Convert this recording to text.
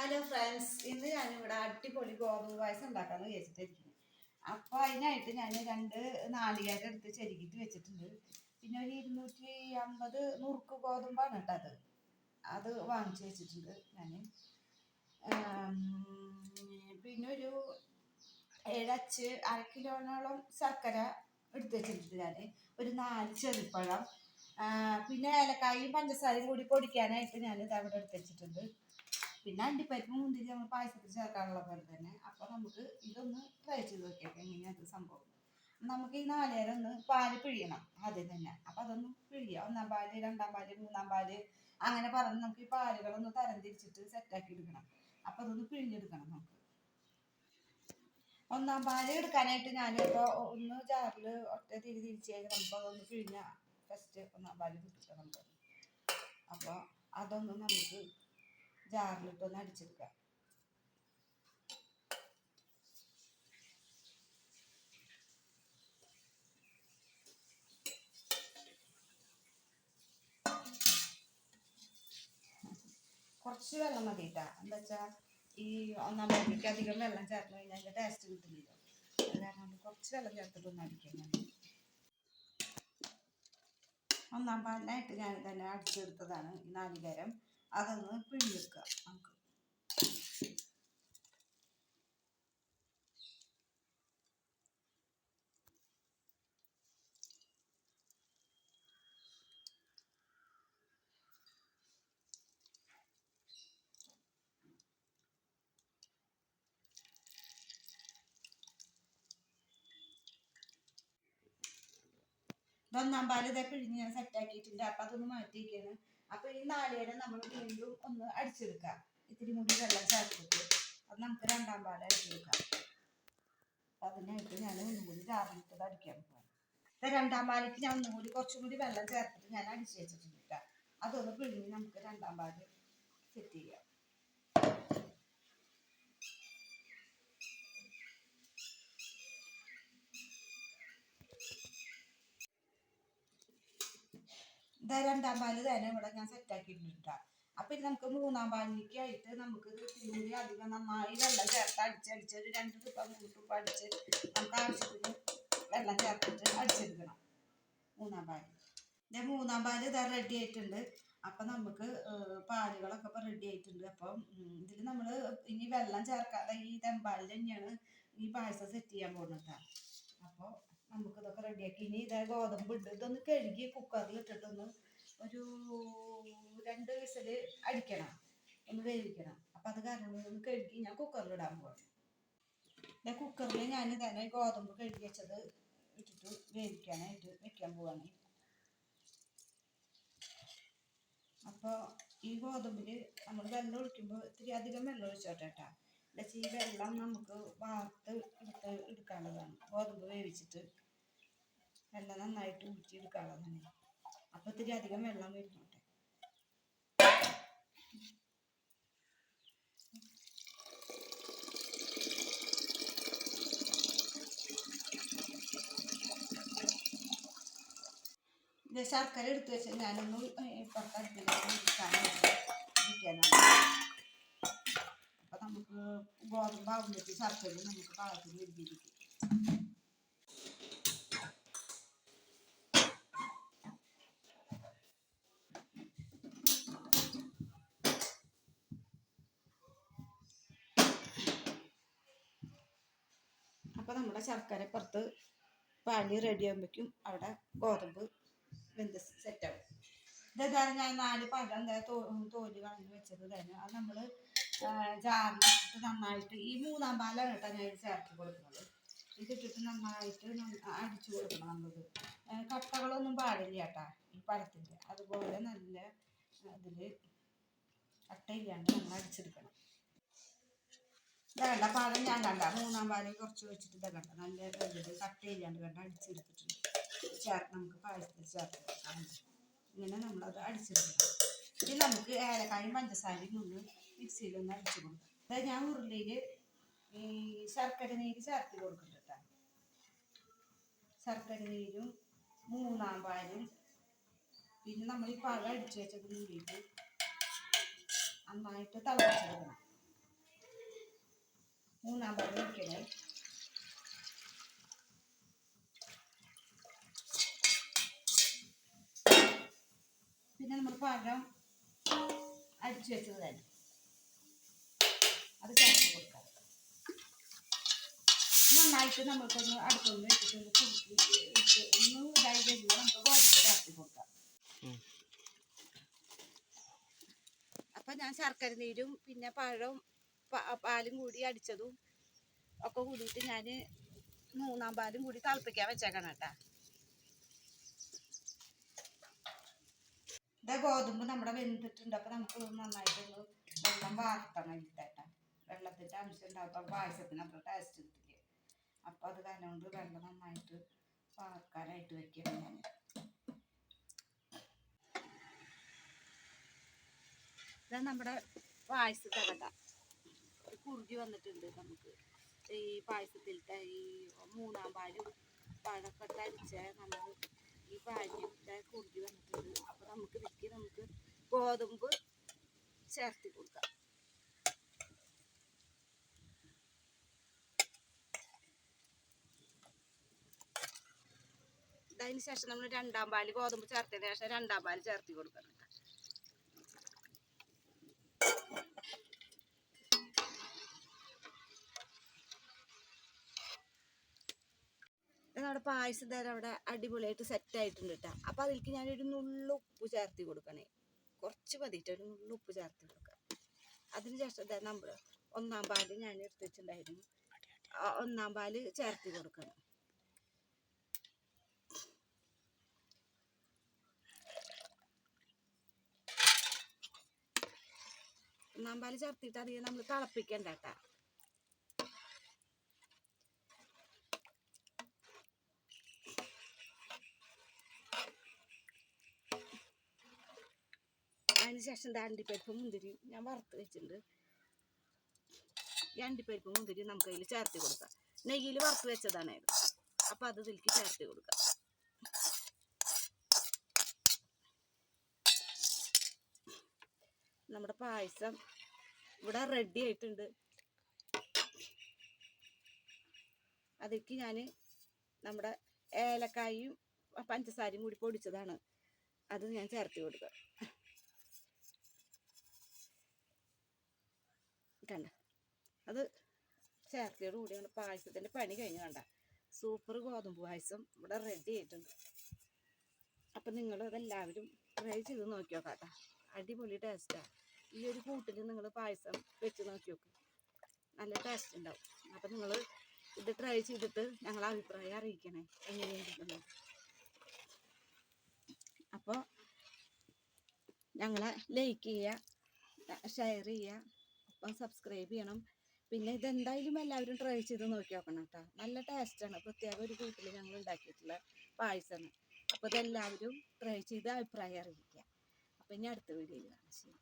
Hello friends ഇന്ന് ഞാനിവിടെ അടിപൊളി ഗോതമ്പ് പായസം ഉണ്ടാക്കാന്ന് വിചാരിച്ചിട്ടിരിക്കുന്നു. അപ്പോൾ അതിനായിട്ട് ഞാൻ രണ്ട് നാളികേരം എടുത്ത് ചെരുകിട്ട് വെച്ചിട്ടുണ്ട്. പിന്നെ ഒരു ഇരുന്നൂറ്റി അമ്പത് നുറുക്ക് ഗോതമ്പാണ് കേട്ടോ അത്. അത് വാങ്ങിച്ചു വെച്ചിട്ടുണ്ട് ഞാൻ പിന്നെ ഒരു ഏഴച്ച് അര കിലോനോളം ശർക്കര എടുത്ത് വെച്ചിട്ടുണ്ട് ഞാൻ ഒരു നാല് ചെറുപ്പഴം. പിന്നെ ഏലക്കായും പഞ്ചസാരയും കൂടി പൊടിക്കാനായിട്ട് ഞാൻ ഇത് അവിടെ എടുത്ത് വെച്ചിട്ടുണ്ട്. പിന്നെ അണ്ടിപ്പരിപ്പ് മുന്തിരി നമ്മൾ പായസത്തിൽ ചേർക്കാനുള്ള പോലെ തന്നെ. അപ്പോൾ നമുക്ക് ഇതൊന്ന് ട്രൈ ചെയ്ത് നോക്കിയേക്കാം എങ്ങനെയാണ് സംഭവം. നമുക്ക് ഈ നാലേരം ഒന്ന് പാൽ പിഴിയണം ആദ്യം തന്നെ. അപ്പം അതൊന്ന് പിഴിയുക. ഒന്നാം പാൽ രണ്ടാം പാൽ മൂന്നാം പാൽ അങ്ങനെ പറഞ്ഞ് നമുക്ക് ഈ പാലുകളൊന്ന് തരം തിരിച്ചിട്ട് സെറ്റാക്കി എടുക്കണം. അപ്പം അതൊന്ന് പിഴിഞ്ഞെടുക്കണം നമുക്ക്. ഒന്നാം പാൽ എടുക്കാനായിട്ട് ഞാനിപ്പോൾ ഒന്ന് ജാറിൽ ഒറ്റ തിരി തിരിച്ച് കഴിഞ്ഞാൽ നമുക്ക് അതൊന്ന് പിഴിഞ്ഞ ഫസ്റ്റ് ഒന്നാം പാൽ കിട്ടുക നമുക്ക്. അപ്പോൾ അതൊന്ന് നമുക്ക് ജാറിലിട്ടൊന്ന് അടിച്ചെടുക്കാം കുറച്ച് വെള്ളം മതി കേട്ടാ എന്താ വെച്ചാൽ ഈ ഒന്നാം മണിക്ക് അധികം വെള്ളം ചേർന്ന് കഴിഞ്ഞാൽ അതിന്റെ ടേസ്റ്റ് കിട്ടുന്നില്ല. അത് കാരണം കുറച്ച് വെള്ളം ചേർത്തിട്ടൊന്ന് അടിക്കാം ഞാൻ. ഒന്നാം പാലിനായിട്ട് ഞാൻ തന്നെ അടിച്ചെടുത്തതാണ് ഈ നാളികേരം. അതൊന്ന് പിഴിഞ്ഞെടുക്കുക നമുക്ക് ഇതൊന്നാം പാൽ ഇതേ പിഴിഞ്ഞ് ഞാൻ സെറ്റാക്കിയിട്ടുണ്ട് അപ്പം അതൊന്ന് മാറ്റിയിരിക്കുകയാണ്. അപ്പം ഈ നാളികേരം നമ്മൾ വീണ്ടും ഒന്ന് അടിച്ചെടുക്കാം. ഇത്തിരി മുടി വെള്ളം ചേർത്തിട്ട്. അത് നമുക്ക് രണ്ടാം പാൽ അടിച്ചെടുക്കാം അതിനായിട്ട് ഞാൻ ഒന്നും കൂടി ചാറിലിട്ടത് അടിക്കാൻ പോകാം രണ്ടാം പാലിക്ക് ഞാൻ ഒന്നും കൂടി കുറച്ചും കൂടി വെള്ളം ചേർത്തിട്ട് ഞാൻ അടിച്ചു വെച്ചിട്ടുണ്ട് ട്ടാ. അതൊന്ന് പിഴിഞ്ഞ് നമുക്ക് രണ്ടാം പാൽ സെറ്റ് ചെയ്യാം. ഇതാ രണ്ടാം പാൽ തന്നെ ഇവിടെ ഞാൻ സെറ്റാക്കിയിട്ടുണ്ട് അപ്പൊ ഇത് നമുക്ക് മൂന്നാം പാലിലേക്ക് ആയിട്ട് നമുക്ക് ഇത് ഇത്തിരി കൂടി അധികം നന്നായി വെള്ളം ചേർത്ത് അടിച്ചടിച്ച് ഒരു രണ്ട് തുപ്പ മൂന്ന് തുപ്പ അടിച്ച് നമുക്ക് ആവശ്യത്തിന് വെള്ളം ചേർത്തിട്ട് അടിച്ചെടുക്കണം. മൂന്നാം പാൽ. ഇതേ മൂന്നാം പാൽ ഇതാ റെഡി ആയിട്ടുണ്ട്. അപ്പം നമുക്ക് പാലുകളൊക്കെ ഇപ്പം റെഡി ആയിട്ടുണ്ട്. അപ്പം ഇതിൽ നമ്മൾ ഇനി വെള്ളം ചേർക്കാതെ ഈ തെമ്പാലിൽ തന്നെയാണ് ഈ പായസം സെറ്റ് ചെയ്യാൻ പോകുന്നത്. അപ്പോൾ നമുക്ക് ഇതൊക്കെ റെഡിയാക്കി. ഇനി ഇതേ ഗോതമ്പ് ഇട്ട് ഇതൊന്ന് കഴുകി കുക്കറിൽ ഇട്ടിട്ടൊന്ന് ഒരു രണ്ട് വിസിൽ അടിക്കണം. ഒന്ന് വേവിക്കണം. അപ്പം അത് കാരണം ഒന്ന് കഴുകി ഞാൻ കുക്കറിൽ ഇടാൻ പോവാണ് ഞാൻ കുക്കറിൽ ഞാൻ ഇതാണ് ഗോതമ്പ് കഴുകി വെച്ചത് ഇട്ടിട്ട് വേവിക്കാനായിട്ട് വെക്കാൻ പോവാണ്. അപ്പോൾ ഈ ഗോതമ്പിൽ നമ്മൾ വെള്ളം ഒഴിക്കുമ്പോൾ ഇത്തിരി അധികം വെള്ളം ഒഴിച്ചോട്ടെ കേട്ടോ ഈ വെള്ളം നമുക്ക് വാർത്ത് എടുത്ത് എടുക്കാനുള്ളതാണ്. ഗോതമ്പ് വേവിച്ചിട്ട് വെള്ളം നന്നായിട്ട് ഊറ്റി എടുക്കാനുള്ളതാണ് അപ്പോൾ ഇത്തിരി അധികം വെള്ളം വരുന്നുണ്ട് ശർക്കര എടുത്ത് വെച്ച് ഞാനൊന്ന് ഇപ്പുറത്തെ അപ്പം നമുക്ക് ഗോതമ്പാകുമ്പോഴത്തേക്ക് ശർക്കര നമുക്ക് പാകത്തിന് എഴുതിയിരിക്കും അപ്പോൾ നമ്മുടെ ശർക്കര പുറത്ത് പാൽ റെഡി ആകുമ്പോഴേക്കും അവിടെ ഗോതമ്പ് വെന്ത് സെറ്റാവും ഇതെന്താണ് ഞാൻ നാല് പഴം തോൽ കളഞ്ഞ് വെച്ചത് തന്നെ അത് നമ്മൾ ജാറിലിട്ടിട്ട് നന്നായിട്ട് ഈ മൂന്നാം പാലാണ് കേട്ടോ ഞാൻ ചേർത്ത് കൊടുക്കുന്നത്. ഇതിട്ടിട്ട് നന്നായിട്ട് നന്ന- അടിച്ചു കൊടുക്കണം നമ്മളത്. കട്ടകളൊന്നും പാടില്ല കേട്ടാ ഈ പഴത്തിന്റെ അതുപോലെ നല്ല അതിൽ കട്ടയില്ലാണ്ട് നമ്മൾ അടിച്ചെടുക്കണം. വേണ്ട പഴം ഞാൻ കണ്ട. മൂന്നാം പാലും കുറച്ച് വെച്ചിട്ട് ഇതാ കണ്ട. നല്ല ഇതിൽ കട്ടയില്ലാണ്ട് കണ്ട. അടിച്ചെടുത്തിട്ടുണ്ട്. ചേർത്ത് നമുക്ക് പായസത്തിൽ ചേർത്ത് ഇങ്ങനെ നമ്മളത് അടിച്ചെടുക്കണം. ഇനി നമുക്ക് ഏലക്കായും പഞ്ചസാരയും ഒന്ന് മിക്സിയിലൊന്ന് അടിച്ചു കൊടുക്കാം. അതായത് ഞാൻ ഉരുളിയിൽ ഈ ശർക്കര നീര് ചേർത്ത് കൊടുക്കുന്നുണ്ട് കേട്ടോ. ശർക്കര നീരും മൂന്നാം പാലും പിന്നെ നമ്മൾ ഈ പഴം അടിച്ചു വെച്ചത് കൂടിയിട്ട് നന്നായിട്ട് തിളപ്പിച്ചെടുക്കണം. മൂന്നാം പാൽ ഒഴിക്കണേ പിന്നെ നമ്മൾ പഴം അടിച്ചു വെച്ചത് തന്നെ അത് ചേർത്ത് കൊടുക്കാം. നന്നായിട്ട് നമ്മൾക്കൊന്ന് അടുത്തൊന്ന് വെച്ചിട്ടൊന്ന് കുറുക്കി ഒന്ന് ഇതായി കഴിഞ്ഞാൽ നമുക്ക് ഗോതമ്പ് ചേർത്ത് കൊടുക്കാം. അപ്പം ഞാൻ ശർക്കര നീരും പിന്നെ പഴവും പാലും കൂടി അടിച്ചതും ഒക്കെ കൂടിയിട്ട് ഞാൻ മൂന്നാം പാലും കൂടി തിളപ്പിക്കാൻ വെച്ചേക്കണം കേട്ടാ. ഇതാ ഗോതമ്പ് നമ്മുടെ വെന്തിട്ടുണ്ട്. അപ്പം നമുക്ക് നന്നായിട്ടൊന്ന് വെള്ളം വാർത്തണം ഇട്ടേട്ടാ വെള്ളത്തിന്റെ അംശം ഉണ്ടാവും. പായസത്തിന് അത്ര ടേസ്റ്റ് കിട്ടില്ല. അപ്പം അത് കാരണം കൊണ്ട് വെള്ളം നന്നായിട്ട് വാർക്കാനായിട്ട് വെക്കണം ഞാൻ ഇതാ നമ്മുടെ പായസത്തെ കഥ കുറുകി വന്നിട്ടുണ്ട് നമുക്ക്. ഈ പായസത്തിലത്തെ ഈ മൂന്നാം പാലും പഴക്കൊക്കെ അടിച്ച നമ്മൾ ഈ പാലിന്റെ കുറുകി വന്നിട്ടുണ്ട്. അപ്പോൾ നമുക്ക് ഇതിലേക്ക് നമുക്ക് ഗോതമ്പ് ചേർത്ത് കൊടുക്കാം. അതിന് ശേഷം നമ്മൾ രണ്ടാം പാൽ ഗോതമ്പ് ചേർത്തതിന് ശേഷം രണ്ടാം പാൽ ചേർത്തി കൊടുക്കണം ഇത് നമ്മുടെ പായസം തരം അവിടെ അടിപൊളിയായിട്ട് സെറ്റ് ആയിട്ടുണ്ട് കേട്ടോ അപ്പോൾ അതിലേക്ക് ഞാനൊരു നുള്ളു ഉപ്പ് ചേർത്തി കൊടുക്കണേ. കുറച്ച് മതിയിട്ട് ഒരു നുള്ളു ഉപ്പ് ചേർത്തി കൊടുക്കുക അതിന് ശേഷം നമ്മൾ ഒന്നാം പാൽ ഞാൻ എടുത്ത് ഒന്നാം പാൽ ചേർത്തി കൊടുക്കണം. ഒന്നാം പാൽ ചേർത്തിട്ട് അധികം നമ്മൾ തിളപ്പിക്കണ്ട കേട്ടോ അതിന് ശേഷം ദാ അണ്ടിപ്പരിപ്പ് മുന്തിരി ഞാൻ വറുത്ത് വെച്ചിട്ടുണ്ട്. ഈ അണ്ടിപ്പരിപ്പ് മുന്തിരി നമുക്ക് അതിൽ ചേർത്ത് കൊടുക്കാം. നെയ്യിൽ വറുത്ത് വെച്ചതാണ് ഇത്. അപ്പം അത് ഇതിലേക്ക് ചേർത്ത് കൊടുക്കാം. നമ്മുടെ പായസം ഇവിടെ റെഡി ആയിട്ടുണ്ട്. അതിലേക്ക് ഞാൻ നമ്മുടെ ഏലക്കായും പഞ്ചസാരയും കൂടി പൊടിച്ചതാണ്. അത് ഞാൻ ചേർത്ത് കൊടുക്കുക കണ്ട അത് ചേർത്തിയോട് കൂടിയാണ് പായസത്തിന്റെ പണി കഴിഞ്ഞ് കണ്ട. സൂപ്പർ ഗോതമ്പ് പായസം ഇവിടെ റെഡി ആയിട്ടുണ്ട്. അപ്പം നിങ്ങൾ അതെല്ലാവരും ട്രൈ ചെയ്ത് നോക്കി നോക്കാട്ടാ അടിപൊളി ടേസ്റ്റാണ് ഈ ഒരു കൂട്ടിൽ നിങ്ങൾ പായസം വെച്ച് നോക്കി നോക്ക് നല്ല ടേസ്റ്റ് ഉണ്ടാവും. അപ്പം നിങ്ങൾ ഇത് ട്രൈ ചെയ്തിട്ട് ഞങ്ങളെ അഭിപ്രായം അറിയിക്കണേ. എങ്ങനെയുണ്ടെന്ന് അപ്പോൾ ഞങ്ങളെ ലൈക്ക് ചെയ്യുക ഷെയർ ചെയ്യുക അപ്പം സബ്സ്ക്രൈബ് ചെയ്യണം. പിന്നെ ഇതെന്തായാലും എല്ലാവരും ട്രൈ ചെയ്ത് നോക്കി നോക്കണം കേട്ടോ നല്ല ടേസ്റ്റാണ് പ്രത്യേക ഒരു വീട്ടിൽ ഞങ്ങൾ ഉണ്ടാക്കിയിട്ടുള്ള പായസമാണ്. അപ്പോൾ ഇതെല്ലാവരും ട്രൈ ചെയ്ത് അഭിപ്രായം അറിയിക്കുക. അപ്പം ഇനി അടുത്ത വീഡിയോയിൽ കാണാം. ശരി.